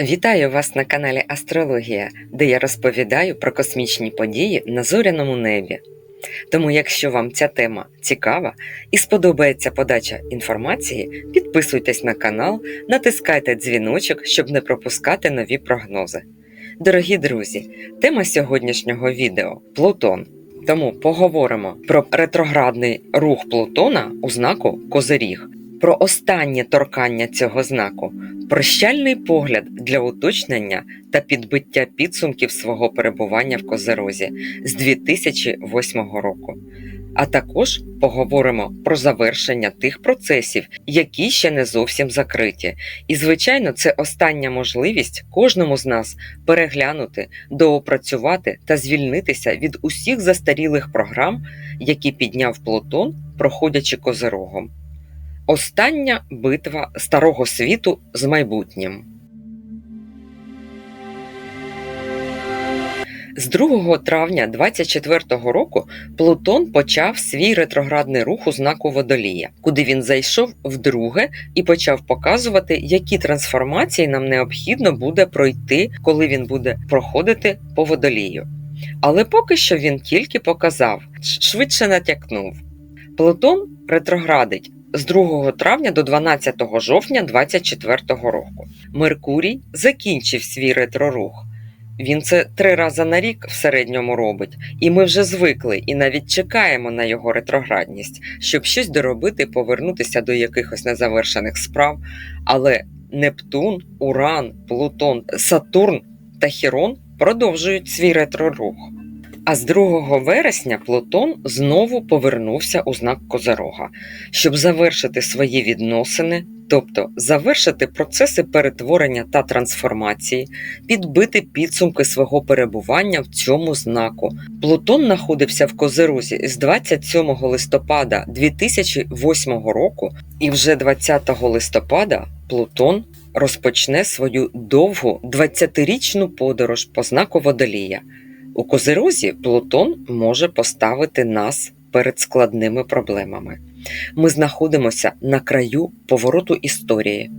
Вітаю вас на каналі Астрологія, де я розповідаю про космічні події на зоряному небі. Тому, якщо вам ця тема цікава і сподобається подача інформації, підписуйтесь на канал, натискайте дзвіночок, щоб не пропускати нові прогнози. Дорогі друзі, тема сьогоднішнього відео Плутон. Тому поговоримо про ретроградний рух Плутона у знаку Козиріг, про останнє торкання цього знаку, прощальний погляд для уточнення та підбиття підсумків свого перебування в Козерозі з 2008 року. А також поговоримо про завершення тих процесів, які ще не зовсім закриті. І, звичайно, це остання можливість кожному з нас переглянути, доопрацювати та звільнитися від усіх застарілих програм, які підняв Плутон, проходячи козирогом. Остання битва старого світу з майбутнім. З 2 травня 24 року Плутон почав свій ретроградний рух у знаку Водолія, куди він зайшов вдруге і почав показувати, які трансформації нам необхідно буде пройти, коли він буде проходити по водолію. Але поки що він тільки показав, швидше натякнув. Плутон ретроградить з 2 травня до 12 жовтня 2024 року. Меркурій закінчив свій ретрорух. Він це три рази на рік в середньому робить, і ми вже звикли і навіть чекаємо на його ретроградність, щоб щось доробити, повернутися до якихось незавершених справ. Але Нептун, Уран, Плутон, Сатурн та Хірон продовжують свій ретрорух. А з 2 вересня Плутон знову повернувся у знак Козерога, щоб завершити свої відносини, тобто завершити процеси перетворення та трансформації, підбити підсумки свого перебування в цьому знаку. Плутон знаходився в Козерозі з 27 листопада 2008 року, і вже 20 листопада Плутон розпочне свою довгу 20-річну подорож по знаку Водолія. У Козерозі Плутон може поставити нас перед складними проблемами. Ми знаходимося на краю повороту історії,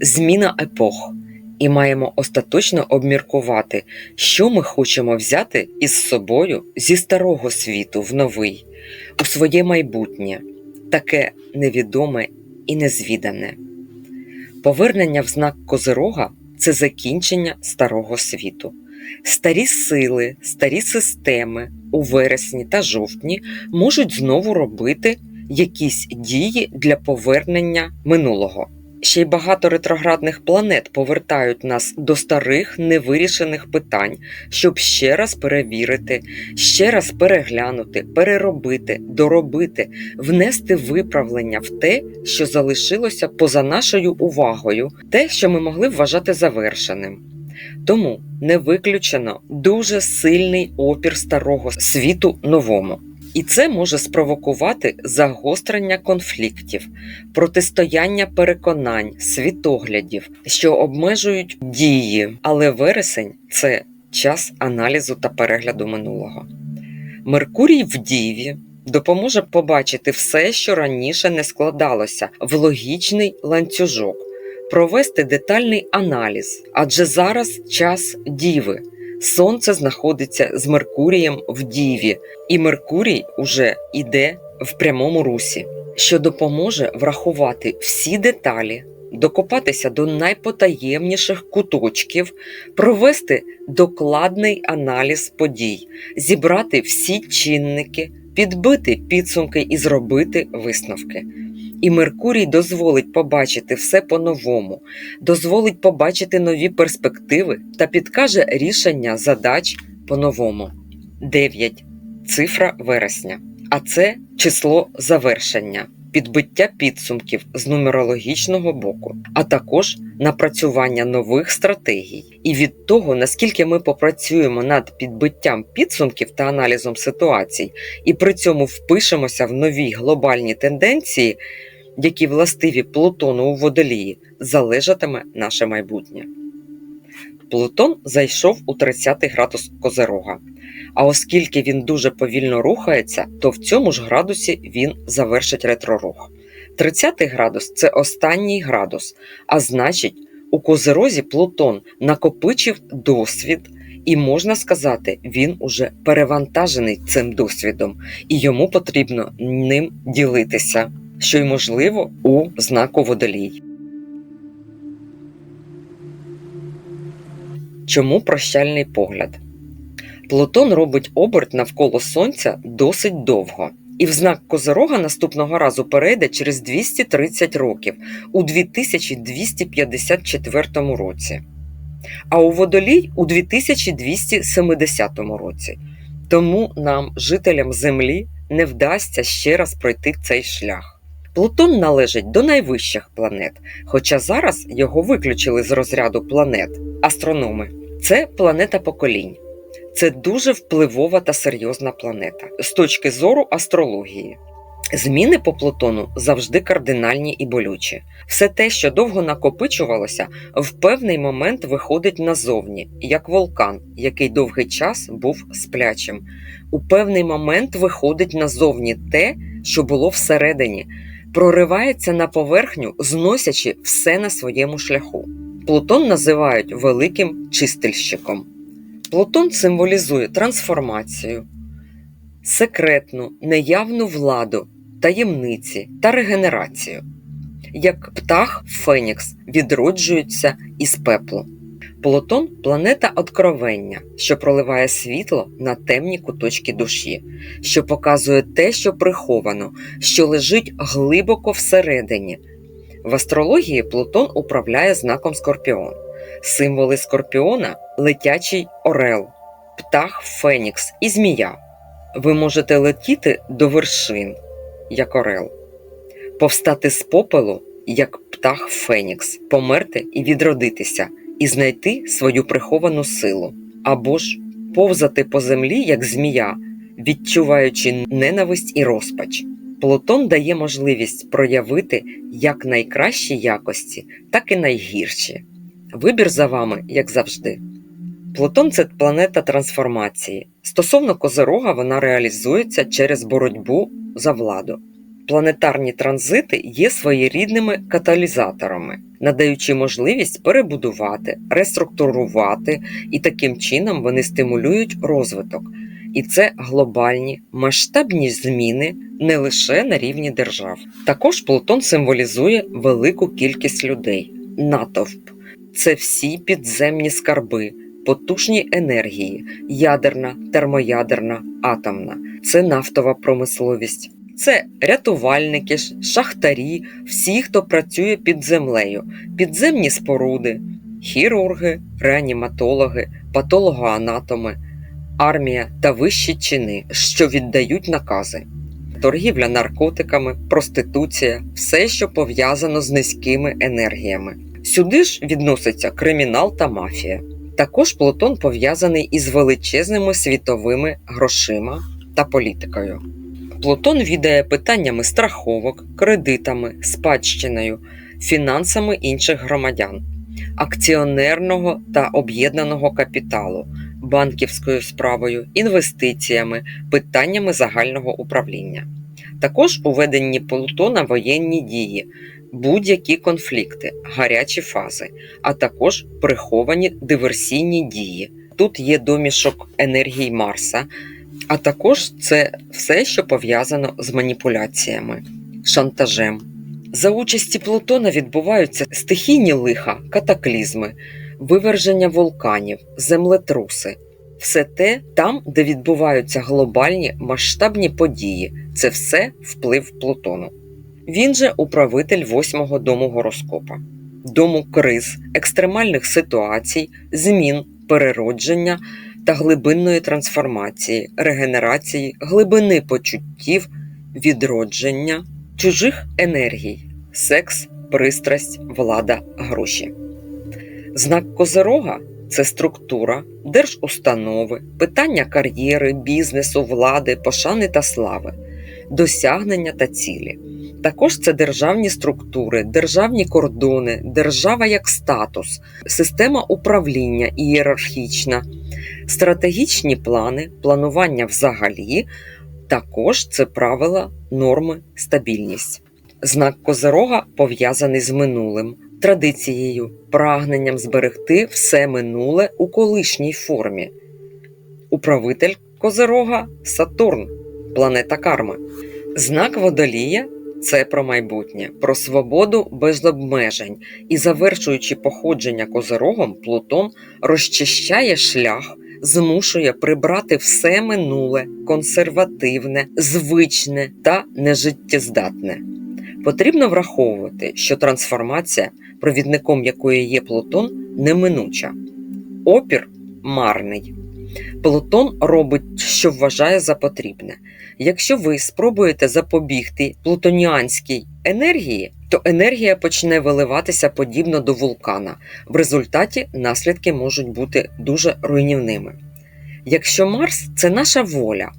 зміна епох, і маємо остаточно обміркувати, що ми хочемо взяти із собою зі старого світу в новий, у своє майбутнє, таке невідоме і незвідане. Повернення в знак Козирога це закінчення старого світу. Старі сили, старі системи у вересні та жовтні можуть знову робити якісь дії для повернення минулого. Ще й багато ретроградних планет повертають нас до старих невирішених питань, щоб ще раз перевірити, ще раз переглянути, переробити, доробити, внести виправлення в те, що залишилося поза нашою увагою, те, що ми могли вважати завершеним. Тому не виключено дуже сильний опір старого світу новому. І це може спровокувати загострення конфліктів, протистояння переконань, світоглядів, що обмежують дії. Але вересень це час аналізу та перегляду минулого. Меркурій в Діві допоможе побачити все, що раніше не складалося, в логічний ланцюжок провести детальний аналіз, адже зараз час діви. Сонце знаходиться з Меркурієм в Діві, і Меркурій уже йде в прямому русі, що допоможе врахувати всі деталі, докопатися до найпотаємніших куточків, провести докладний аналіз подій, зібрати всі чинники, підбити підсумки і зробити висновки. І Меркурій дозволить побачити все по-новому, дозволить побачити нові перспективи та підкаже рішення задач по-новому. 9. Цифра вересня. А це число завершення, підбиття підсумків з нумерологічного боку, а також напрацювання нових стратегій. І від того, наскільки ми попрацюємо над підбиттям підсумків та аналізом ситуацій, і при цьому впишемося в нові глобальні тенденції які властиві Плутону у водолії, залежатиме наше майбутнє. Плутон зайшов у 30 градус Козерога. А оскільки він дуже повільно рухається, то в цьому ж градусі він завершить ретрорух. 30 градус це останній градус, а значить, У Козерозі Плутон накопичив досвід, і можна сказати, він уже перевантажений цим досвідом, і йому потрібно ним ділитися, що й можливо у знаку водолій. Чому прощальний погляд? Плутон робить оберт навколо Сонця досить довго. І в знак Козирога наступного разу перейде через 230 років у 2254 році, а у водолій у 2270 році. Тому нам, жителям Землі, не вдасться ще раз пройти цей шлях. Плутон належить до найвищих планет, хоча зараз його виключили з розряду планет астрономи. Це планета поколінь. Це дуже впливова та серйозна планета з точки зору астрології. Зміни по Плутону завжди кардинальні і болючі. Все те, що довго накопичувалося, в певний момент виходить назовні, як вулкан, який довгий час був сплячим. У певний момент виходить назовні те, що було всередині, проривається на поверхню, зносячи все на своєму шляху. Плутон називають великим чистильщиком. Плутон символізує трансформацію, секретну, неявну владу, таємниці та регенерацію. Як птах Фенікс відроджується із пеплу. Плутон планета откровення, що проливає світло на темні куточки душі, що показує те, що приховано, що лежить глибоко всередині. В астрології Плутон управляє знаком Скорпіон. Символи Скорпіона летячий орел, птах Фенікс і змія. Ви можете летіти до вершин, як орел, повстати з попелу, як птах Фенікс, померти і відродитися, і знайти свою приховану силу, або ж повзати по землі, як змія, відчуваючи ненависть і розпач. Плутон дає можливість проявити як найкращі якості, так і найгірші. Вибір за вами, як завжди. Плутон це планета трансформації. Стосовно Козирога, вона реалізується через боротьбу за владу. Планетарні транзити є своєрідними каталізаторами, надаючи можливість перебудувати, реструктурувати, і таким чином вони стимулюють розвиток. І це глобальні масштабні зміни не лише на рівні держав. Також Плутон символізує велику кількість людей, натовп це всі підземні скарби, потужні енергії, ядерна, термоядерна, атомна, це нафтова промисловість. Це рятувальники, шахтарі, всі, хто працює під землею, підземні споруди, хірурги, реаніматологи, патологоанатоми, армія та вищі чини, що віддають накази, торгівля наркотиками, проституція, все, що пов'язано з низькими енергіями. Сюди ж відноситься кримінал та мафія. Також Плутон пов'язаний із величезними світовими грошима та політикою. Плутон відає питаннями страховок, кредитами, спадщиною, фінансами інших громадян, акціонерного та об'єднаного капіталу, банківською справою, інвестиціями, питаннями загального управління. Також у веденні Плутона воєнні дії, будь-які конфлікти, гарячі фази, а також приховані диверсійні дії. Тут є домішок енергії Марса, а також це все, що пов'язано з маніпуляціями, шантажем. За участі Плутона відбуваються стихійні лиха, катаклізми, виверження вулканів, землетруси. Все те там, де відбуваються глобальні масштабні події, це все вплив Плутону. Він же управитель восьмого дому гороскопа, дому криз, екстремальних ситуацій, змін, переродження та глибинної трансформації, регенерації, глибини почуттів, відродження, чужих енергій, секс, пристрасть, влада, гроші. Знак Козирога це структура, держустанови, питання кар'єри, бізнесу, влади, пошани та слави, досягнення та цілі. Також це державні структури, державні кордони, держава як статус, система управління ієрархічна, стратегічні плани, планування взагалі, також це правила, норми, стабільність. Знак Козирога пов'язаний з минулим, традицією, прагненням зберегти все минуле у колишній формі. Управитель Козирога Сатурн, планета карми. Знак водолія це про майбутнє, про свободу без обмежень і, завершуючи походження козирогом, Плутон розчищає шлях, змушує прибрати все минуле, консервативне, звичне та нежиттєздатне. Потрібно враховувати, що трансформація, провідником якої є Плутон, неминуча. Опір марний. Плутон робить, що вважає за потрібне. Якщо ви спробуєте запобігти плутоніанській енергії, то енергія почне виливатися подібно до вулкана. В результаті наслідки можуть бути дуже руйнівними. Якщо Марс це наша воля,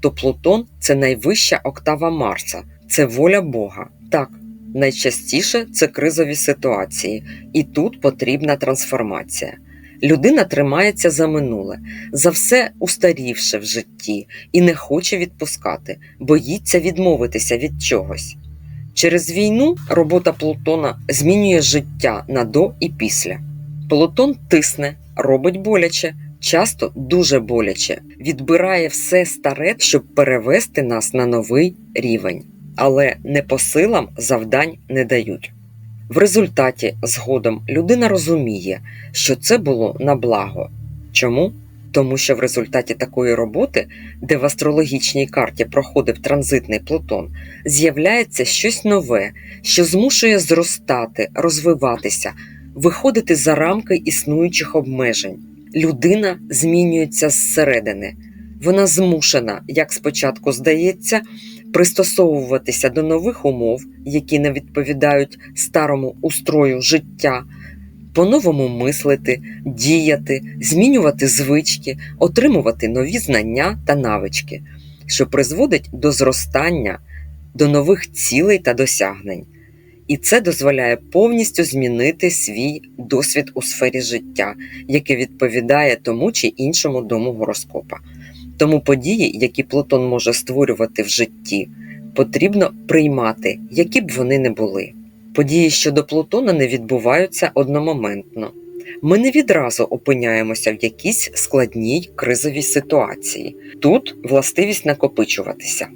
то Плутон це найвища октава Марса, це воля Бога. Так, найчастіше це кризові ситуації, і тут потрібна трансформація. Людина тримається за минуле, за все устарівше в житті і не хоче відпускати, боїться відмовитися від чогось. Через війну робота Плутона змінює життя на до і після. Плутон тисне, робить боляче, часто дуже боляче, відбирає все старе, щоб перевести нас на новий рівень, але не по силам завдань не дають. В результаті згодом людина розуміє, що це було на благо. Чому? Тому що в результаті такої роботи, де в астрологічній карті проходив транзитний Плутон, з'являється щось нове, що змушує зростати, розвиватися, виходити за рамки існуючих обмежень. Людина змінюється зсередини. Вона змушена, як спочатку здається, пристосовуватися до нових умов, які не відповідають старому устрою життя, по-новому мислити, діяти, змінювати звички, отримувати нові знання та навички, що призводить до зростання, до нових цілей та досягнень. І це дозволяє повністю змінити свій досвід у сфері життя, яке відповідає тому чи іншому дому гороскопа. Тому події, які Плутон може створювати в житті, потрібно приймати, які б вони не були. Події щодо Плутона не відбуваються одномоментно. Ми не відразу опиняємося в якійсь складній кризовій ситуації. Тут властивість накопичуватися.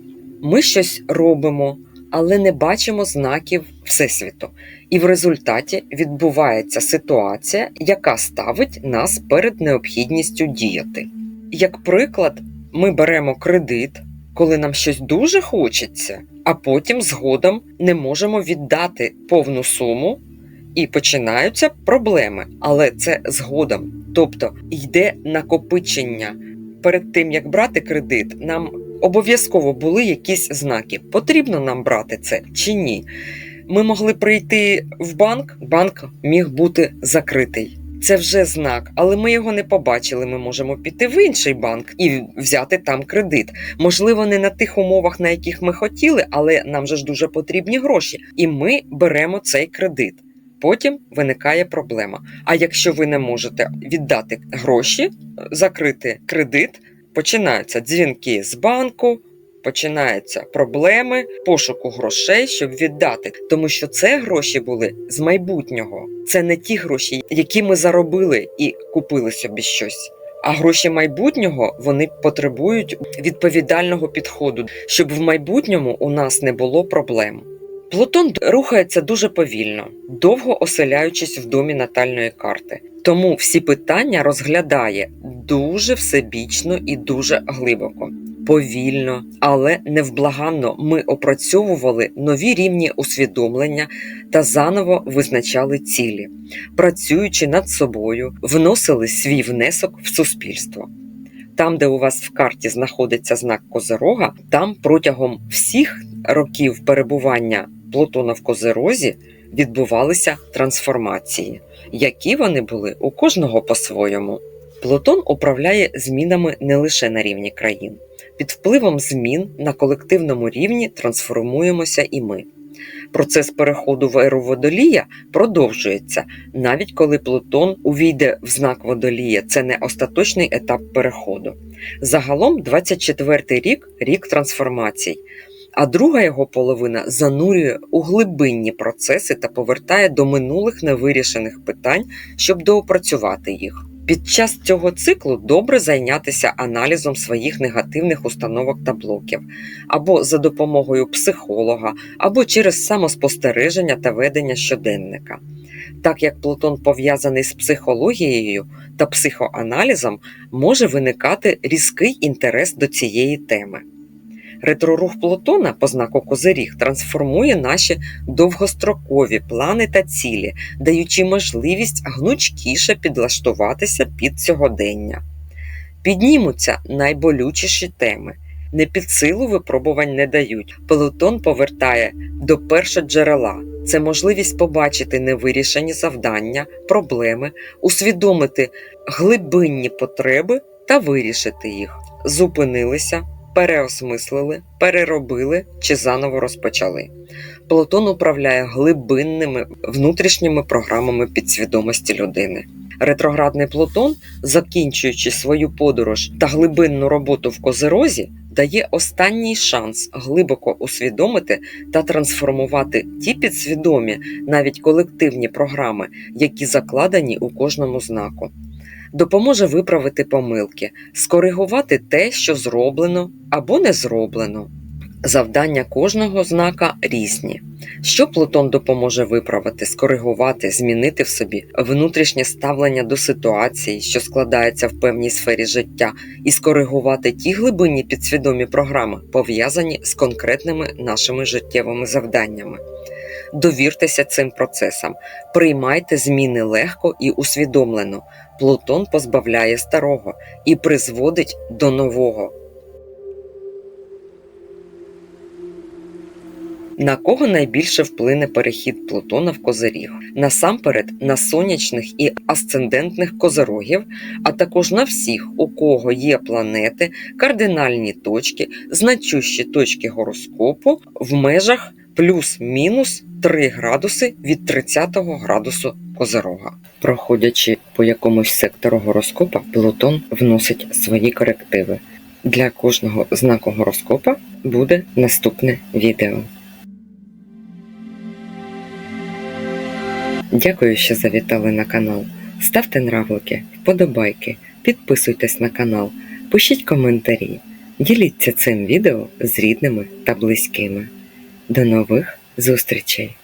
Ми щось робимо, але не бачимо знаків Всесвіту, і в результаті відбувається ситуація, яка ставить нас перед необхідністю діяти. Як приклад, ми беремо кредит, коли нам щось дуже хочеться, а потім згодом не можемо віддати повну суму. І починаються проблеми, але це згодом. Тобто йде накопичення. Перед тим як брати кредит, нам обов'язково були якісь знаки. Потрібно нам брати це чи ні. Ми могли прийти в банк, банк міг бути закритий. Це вже знак, але ми його не побачили. Ми можемо піти в інший банк і взяти там кредит. Можливо, не на тих умовах, на яких ми хотіли, але нам же ж дуже потрібні гроші. І ми беремо цей кредит. Потім виникає проблема. А якщо ви не можете віддати гроші, закрити кредит, починаються дзвінки з банку. Починаються проблеми пошуку грошей, щоб віддати, тому що це гроші були з майбутнього. Це не ті гроші, які ми заробили і купили собі щось. А гроші майбутнього вони потребують відповідального підходу, щоб в майбутньому у нас не було проблем. Плутон рухається дуже повільно, довго оселяючись в домі натальної карти. Тому всі питання розглядає дуже всебічно і дуже глибоко. Повільно, але невблаганно ми опрацьовували нові рівні усвідомлення та заново визначали цілі, працюючи над собою, вносили свій внесок в суспільство. Там, де у вас в карті знаходиться знак Козирога, там протягом всіх років перебування Плутона в Козирозі відбувалися трансформації, які вони були у кожного по-своєму. Плутон управляє змінами не лише на рівні країн. Під впливом змін на колективному рівні трансформуємося і ми. Процес переходу в еру водолія продовжується, навіть коли Плутон увійде в знак водолія, це не остаточний етап переходу. Загалом 24 рік рік трансформацій. а друга його половина занурює у глибинні процеси та повертає до минулих невирішених питань, щоб доопрацювати їх. Під час цього циклу добре зайнятися аналізом своїх негативних установок та блоків, або за допомогою психолога, або через самоспостереження та ведення щоденника. Так як Плутон пов'язаний з психологією та психоаналізом, може виникати різкий інтерес до цієї теми. Ретрорух Плутона по знаку Козиріг трансформує наші довгострокові плани та цілі, даючи можливість гнучкіше підлаштуватися під сьогодення. Піднімуться найболючіші теми. Не під силу випробувань не дають. Плутон повертає до першоджерела. Це можливість побачити невирішені завдання, проблеми, усвідомити глибинні потреби та вирішити їх. Зупинилися, переосмислили, переробили чи заново розпочали. Плутон управляє глибинними внутрішніми програмами підсвідомості людини. Ретроградний Плутон, закінчуючи свою подорож та глибинну роботу в Козирозі, дає останній шанс глибоко усвідомити та трансформувати ті підсвідомі, навіть колективні програми, які закладені у кожному знаку. Допоможе виправити помилки, скоригувати те, що зроблено або не зроблено. Завдання кожного знака різні. Що Плутон допоможе виправити, скоригувати, змінити в собі внутрішнє ставлення до ситуації, що складається в певній сфері життя, і скоригувати ті глибинні підсвідомі програми, пов'язані з конкретними нашими життєвими завданнями. Довіртеся цим процесам, приймайте зміни легко і усвідомлено. Плутон позбавляє старого і призводить до нового. На кого найбільше вплине перехід Плутона в Козиріг? Насамперед на сонячних і асцендентних козирогів, а також на всіх, у кого є планети, кардинальні точки, значущі точки гороскопу в межах плюс-мінус 3 градуси від 30 градусу Козирога. Проходячи по якомусь сектору гороскопа, Плутон вносить свої корективи. Для кожного знаку гороскопа буде наступне відео. Дякую, що завітали на канал. Ставте нравлики, вподобайки, підписуйтесь на канал, пишіть коментарі, діліться цим відео з рідними та близькими. До нових зустрічей!